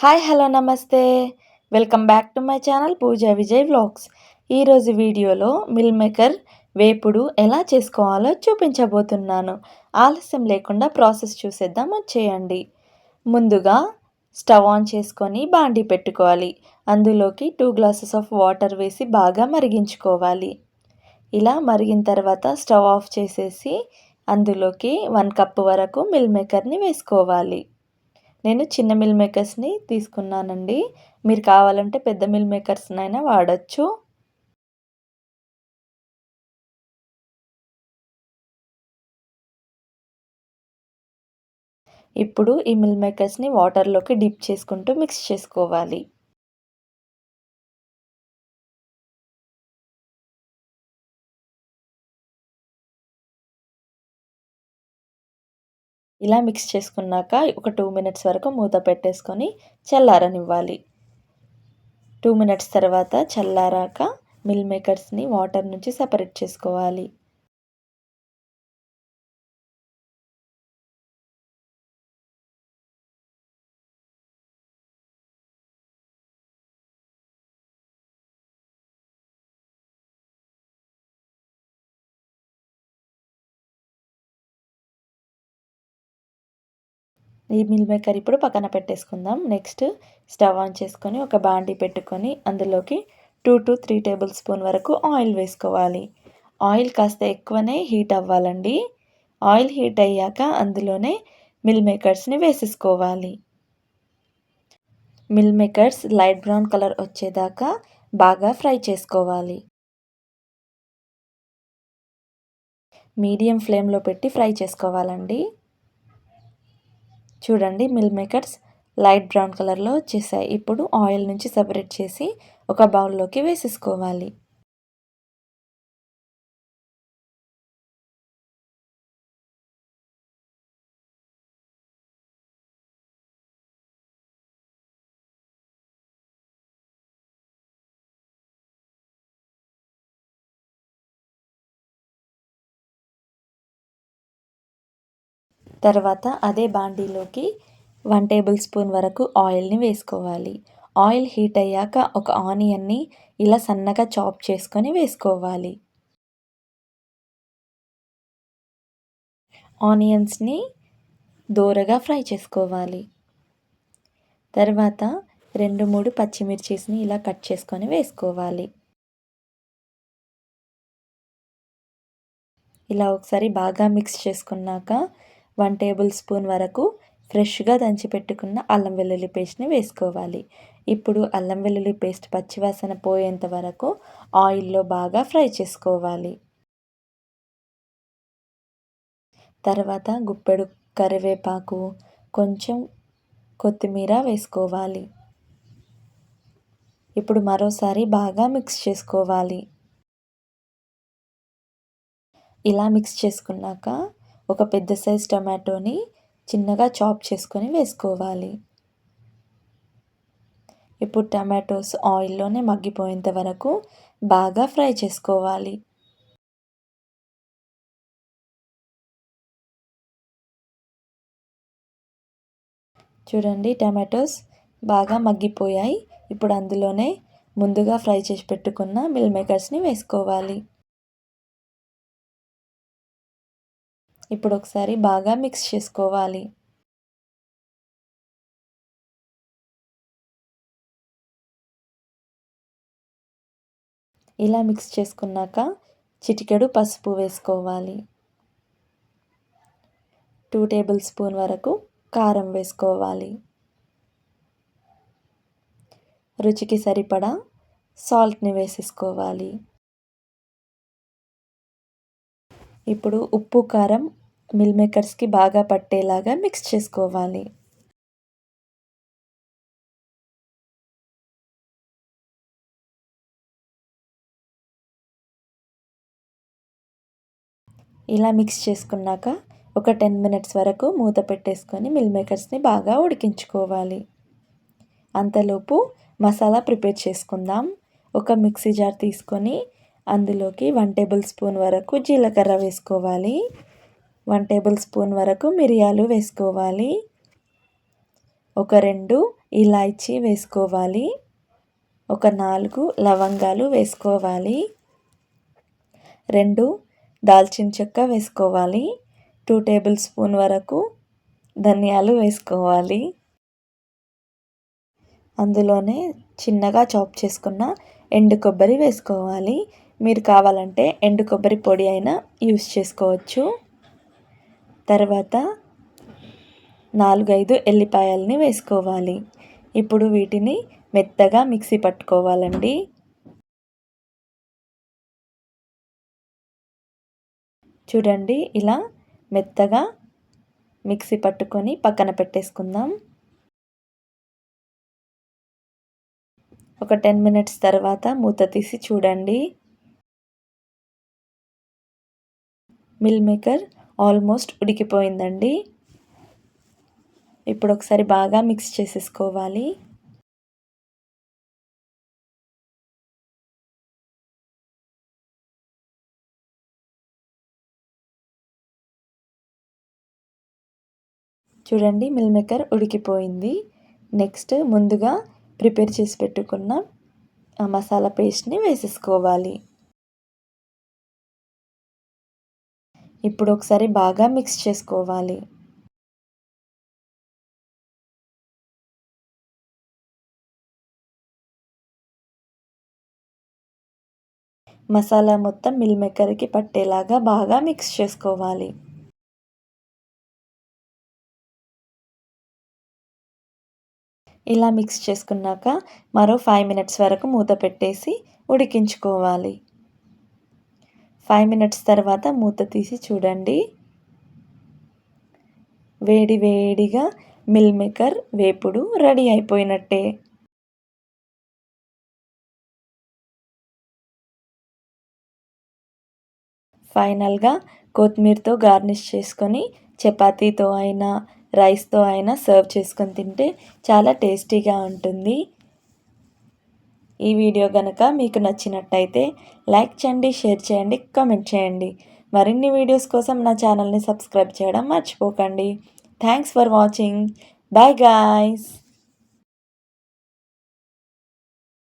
Hi hello నమస్తే. Welcome back to my channel Pooja Vijay vlogs. ఈరోజు వీడియోలో meal maker వేపుడు ఎలా చేసుకోవాలో చూపించబోతున్నాను. ఆలస్యం లేకుండా ప్రాసెస్ చూసేద్దాం వచ్చేయండి ముందుగా స్టవ్ ఆన్ చేసుకొని బాండి పెట్టుకోవాలి. అందులోకి టూ గ్లాసెస్ ఆఫ్ వాటర్ వేసి బాగా మరిగించుకోవాలి. ఇలా మరిగిన తర్వాత స్టవ్ ఆఫ్ చేసేసి అందులోకి వన్ కప్ వరకు మిల్ మేకర్ని వేసుకోవాలి. నేను చిన్న మిల్ మేకర్స్ని తీసుకున్నానండి. మీరు కావాలంటే పెద్ద మిల్ మేకర్స్నైనా వాడచ్చు. ఇప్పుడు ఈ మిల్ మేకర్స్ని వాటర్లోకి డిప్ చేసుకుంటూ మిక్స్ చేసుకోవాలి. ఇలా మిక్స్ చేసుకున్నాక ఒక టూ మినిట్స్ వరకు మూత పెట్టేసుకొని చల్లారనివ్వాలి. టూ మినిట్స్ తర్వాత చల్లారాక మిల్ మేకర్స్ని వాటర్ నుంచి సపరేట్ చేసుకోవాలి. ఈ మిల్ మేకర్ ఇప్పుడు పక్కన పెట్టేసుకుందాం. నెక్స్ట్ స్టవ్ ఆన్ చేసుకొని ఒక బాండీ పెట్టుకొని అందులోకి two to three table spoon వరకు ఆయిల్ వేసుకోవాలి. ఆయిల్ కాస్త ఎక్కువనే హీట్ అవ్వాలండి. ఆయిల్ హీట్ అయ్యాక అందులోనే మిల్ మేకర్స్ని వేసేసుకోవాలి. Meal makers light brown colour వచ్చేదాకా బాగా ఫ్రై చేసుకోవాలి. మీడియం ఫ్లేమ్లో పెట్టి ఫ్రై చేసుకోవాలండి. చూడండి మిల్ మేకర్స్ లైట్ బ్రౌన్ కలర్లో వచ్చేసాయి. ఇప్పుడు ఆయిల్ నుంచి సపరేట్ చేసి ఒక బౌల్లోకి వేసేసుకోవాలి. తర్వాత అదే బాండీలోకి వన్ టేబుల్ స్పూన్ వరకు ఆయిల్ని వేసుకోవాలి. ఆయిల్ హీట్ అయ్యాక ఒక ఆనియన్ని ఇలా సన్నగా చాప్ చేసుకొని వేసుకోవాలి. ఆనియన్స్ని దోరగా ఫ్రై చేసుకోవాలి. తర్వాత రెండు మూడు పచ్చిమిర్చిస్ని ఇలా కట్ చేసుకొని వేసుకోవాలి. ఇలా ఒకసారి బాగా మిక్స్ చేసుకున్నాక వన్ టేబుల్ స్పూన్ వరకు ఫ్రెష్గా దంచి పెట్టుకున్న అల్లం వెల్లుల్లి పేస్ట్ని వేసుకోవాలి. ఇప్పుడు అల్లం వెల్లుల్లి పేస్ట్ పచ్చివాసన పోయేంత వరకు ఆయిల్లో బాగా ఫ్రై చేసుకోవాలి. తర్వాత గుప్పెడు కరివేపాకు కొంచెం కొత్తిమీర వేసుకోవాలి. ఇప్పుడు మరోసారి బాగా మిక్స్ చేసుకోవాలి. ఇలా మిక్స్ చేసుకున్నాక ఒక పెద్ద సైజ్ టమాటోని చిన్నగా చాప్ చేసుకొని వేసుకోవాలి. ఇప్పుడు టమాటోస్ ఆయిల్లోనే మగ్గిపోయేంత వరకు బాగా ఫ్రై చేసుకోవాలి. చూడండి టమాటోస్ బాగా మగ్గిపోయాయి. ఇప్పుడు అందులోనే ముందుగా ఫ్రై చేసి పెట్టుకున్న మిల్ మేకర్స్ని వేసుకోవాలి. ఇప్పుడు ఒకసారి బాగా మిక్స్ చేసుకోవాలి. ఇలా మిక్స్ చేసుకున్నాక చిటికెడు పసుపు వేసుకోవాలి. టూ టేబుల్ స్పూన్ వరకు కారం వేసుకోవాలి. రుచికి సరిపడా సాల్ట్ని వేసేసుకోవాలి. ఇప్పుడు ఉప్పు కారం మిల్ మేకర్స్కి బాగా పట్టేలాగా మిక్స్ చేసుకోవాలి. ఇలా మిక్స్ చేసుకున్నాక ఒక టెన్ మినిట్స్ వరకు మూత పెట్టేసుకొని మిల్ మేకర్స్ని బాగా ఉడికించుకోవాలి. అంతలోపు మసాలా ప్రిపేర్ చేసుకుందాం. ఒక మిక్సీ జార్ తీసుకొని అందులోకి వన్ టేబుల్ స్పూన్ వరకు జీలకర్ర వేసుకోవాలి. వన్ టేబుల్ స్పూన్ వరకు మిరియాలు వేసుకోవాలి. ఒక రెండు ఇలాచీ వేసుకోవాలి. ఒక నాలుగు లవంగాలు వేసుకోవాలి. రెండు దాల్చిన చెక్క వేసుకోవాలి. టూ టేబుల్ స్పూన్ వరకు ధనియాలు వేసుకోవాలి. అందులోనే చిన్నగా చాప్ చేసుకున్న ఎండు కొబ్బరి వేసుకోవాలి. మీరు కావాలంటే ఎండు కొబ్బరి పొడి అయినా యూస్ చేసుకోవచ్చు. తర్వాత నాలుగైదు ఎల్లిపాయల్ని వేసుకోవాలి. ఇప్పుడు వీటిని మెత్తగా మిక్సీ పట్టుకోవాలండి. చూడండి ఇలా మెత్తగా మిక్సీ పట్టుకొని పక్కన పెట్టేసుకుందాం. ఒక టెన్ మినిట్స్ తర్వాత మూత తీసి చూడండి. మిల్ మేకర్ ఆల్మోస్ట్ ఉడికిపోయిందండి. ఇప్పుడు ఒకసారి బాగా మిక్స్ చేసేసుకోవాలి. చూడండి మిల్ మేకర్ ఉడికిపోయింది. నెక్స్ట్ ముందుగా ప్రిపేర్ చేసి పెట్టుకున్న మసాలా పేస్ట్ని వేసేసుకోవాలి. ఇప్పుడు ఒకసారి బాగా మిక్స్ చేసుకోవాలి. మసాలా మొత్తం మిల్ మేకర్కి పట్టేలాగా బాగా మిక్స్ చేసుకోవాలి. ఇలా మిక్స్ చేసుకున్నాక మరో ఫైవ్ మినిట్స్ వరకు మూత పెట్టేసి ఉడికించుకోవాలి. ఫైవ్ మినిట్స్ తర్వాత మూత తీసి చూడండి. వేడి వేడిగా మిల్ మేకర్ వేపుడు రెడీ అయిపోయినట్టే. ఫైనల్గా కొత్తిమీరతో గార్నిష్ చేసుకొని చపాతీతో అయినా రైస్తో అయినా సర్వ్ చేసుకొని తింటే చాలా టేస్టీగా ఉంటుంది. ఈ వీడియో కనుక మీకు నచ్చినట్టయితే లైక్ చేయండి షేర్ చేయండి కామెంట్ చేయండి. మరిన్ని వీడియోస్ కోసం నా ఛానల్ని సబ్స్క్రైబ్ చేయడం మర్చిపోకండి. Thanks for watching. Bye guys.